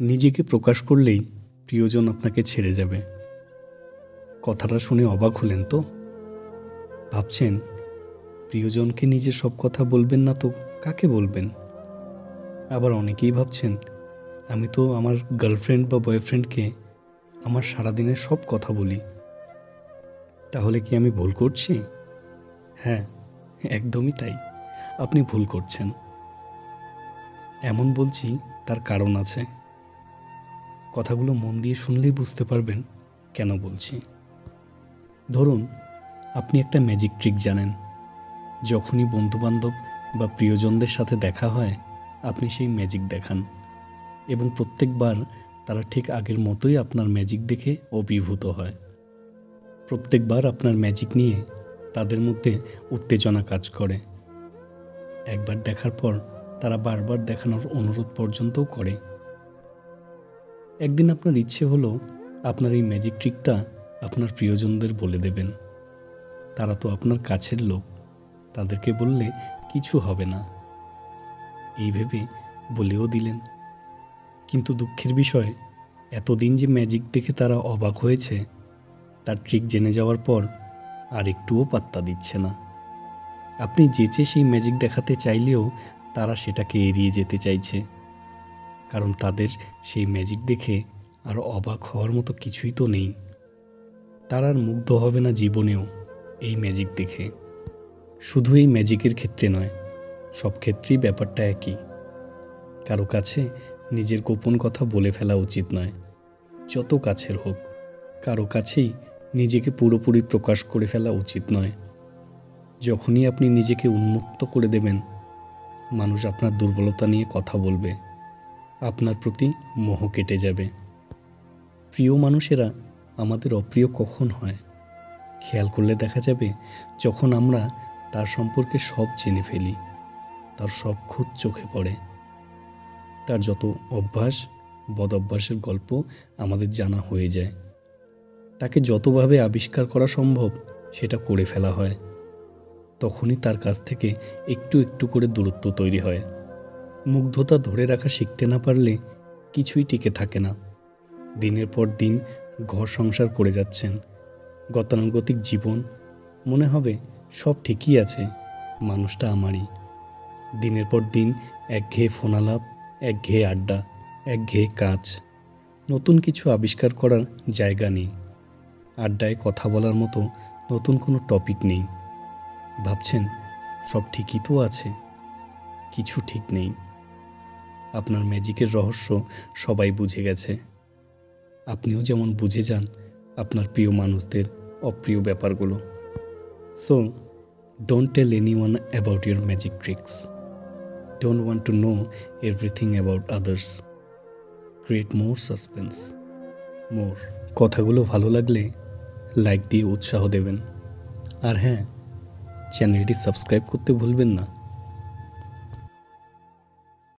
নিজেকে প্রকাশ করলেই প্রিয়জন আপনাকে ছেড়ে যাবে। কথাটা শুনে অবাক হলেন তো? ভাবছেন, প্রিয়জনকে নিজের সব কথা বলবেন না তো কাকে বলবেন? আবার অনেকেই ভাবছেন, আমি তো আমার গার্লফ্রেন্ড বা বয়ফ্রেন্ডকে আমার সারাদিনের সব কথা বলি। তাহলে কি আমি ভুল করছি? হ্যাঁ একদমই তাই। আপনি ভুল করছেন। এমন বলছি তার কারণ আছে। কথাগুলো মন দিয়ে শুনলেই বুঝতে পারবেন কেন বলছি। ধরুন, আপনি একটা ম্যাজিক ট্রিক জানেন। যখনই বন্ধুবান্ধব বা প্রিয়জনদের সাথে দেখা হয়, আপনি সেই ম্যাজিক দেখান। এবং প্রত্যেকবার তারা ঠিক আগের মতোই আপনার ম্যাজিক দেখে অভিভূত হয়। প্রত্যেকবার আপনার ম্যাজিক নিয়ে তাদের মধ্যে উত্তেজনা কাজ করে। একবার দেখার পর তারা বারবার দেখানোর অনুরোধ পর্যন্তও করে। একদিন আপনার ইচ্ছে হলো আপনার এই ম্যাজিক ট্রিকটা আপনার প্রিয়জনদের বলে দেবেন। তারা তো আপনার কাছের লোক। তাদেরকে বললে কিছু হবে না। এই ভেবে বলেও দিলেন। কিন্তু দুঃখের বিষয়, এতদিন যে ম্যাজিক দেখে তারা অবাক হয়েছে, তার ট্রিক জেনে যাওয়ার পর আর একটুও পাত্তা দিচ্ছে না। আপনি যেচে সেই ম্যাজিক দেখাতে চাইলেও তারা সেটাকে এড়িয়ে যেতে চাইছে। কারণ তাদের সেই ম্যাজিক দেখে আর অবাক হওয়ার মতো কিছুই তো নেই। তারা আর মুগ্ধ হবে না জীবনেও এই ম্যাজিক দেখে। শুধু এই ম্যাজিকের ক্ষেত্রে নয়, সব ক্ষেত্রেই ব্যাপারটা একই। কারও কাছে নিজের গোপন কথা বলে ফেলা উচিত নয়, যত কাছের হোক। কারও কাছেই নিজেকে পুরোপুরি প্রকাশ করে ফেলা উচিত নয়। যখনই আপনি নিজেকে উন্মুক্ত করে দেবেন, মানুষ আপনার দুর্বলতা নিয়ে কথা বলবে। আপনার প্রতি মোহ কেটে যাবে। প্রিয় মানুষেরা, আমাদের অপ্রিয় কখন হয়? খেয়াল করলে দেখা যাবে, যখন আমরা তার সম্পর্কে সব জেনে ফেলি, তার সব খুদ চোখে পড়ে। তার যত অভ্যাস বদ অভ্যাসের গল্প আমাদের জানা হয়ে যায়। তাকে যতভাবে আবিষ্কার করা সম্ভব, সেটা করে ফেলা হয়। তখনই তার কাছ থেকে একটু একটু করে দূরত্ব তৈরি হয়। মুগ্ধতা ধরে রাখা শিখতে না পারলে কিছুই টিকে থাকে না। দিনের পর দিন ঘর সংসার করে যাচ্ছেন। গতানুগতিক জীবন, মনে হবে সব ঠিকই আছে, মানুষটা আমারই। দিনের পর দিন একঘেয়ে ফোনালাপ একঘেয়ে আড্ডা একঘেয়ে কাজ। নতুন কিছু আবিষ্কার করার জায়গা নেই। আড্ডায় কথা বলার মতো নতুন কোনো টপিক নেই। ভাবছেন, সব ঠিকই তো আছে। কিছু ঠিক নেই। আপনার ম্যাজিকের রহস্য সবাই বুঝে গেছে। আপনিও যেমন বুঝে যান আপনার প্রিয় মানুষদের অপ্রিয় ব্যাপারগুলো। So don't tell any one about your magic tricks don't want to know everything about others create more suspense more কথাগুলো ভালো লাগলে লাইক দিয়ে উৎসাহ দেবেন। আর হ্যাঁ চ্যানেলটি সাবস্ক্রাইব করতে ভুলবেন না।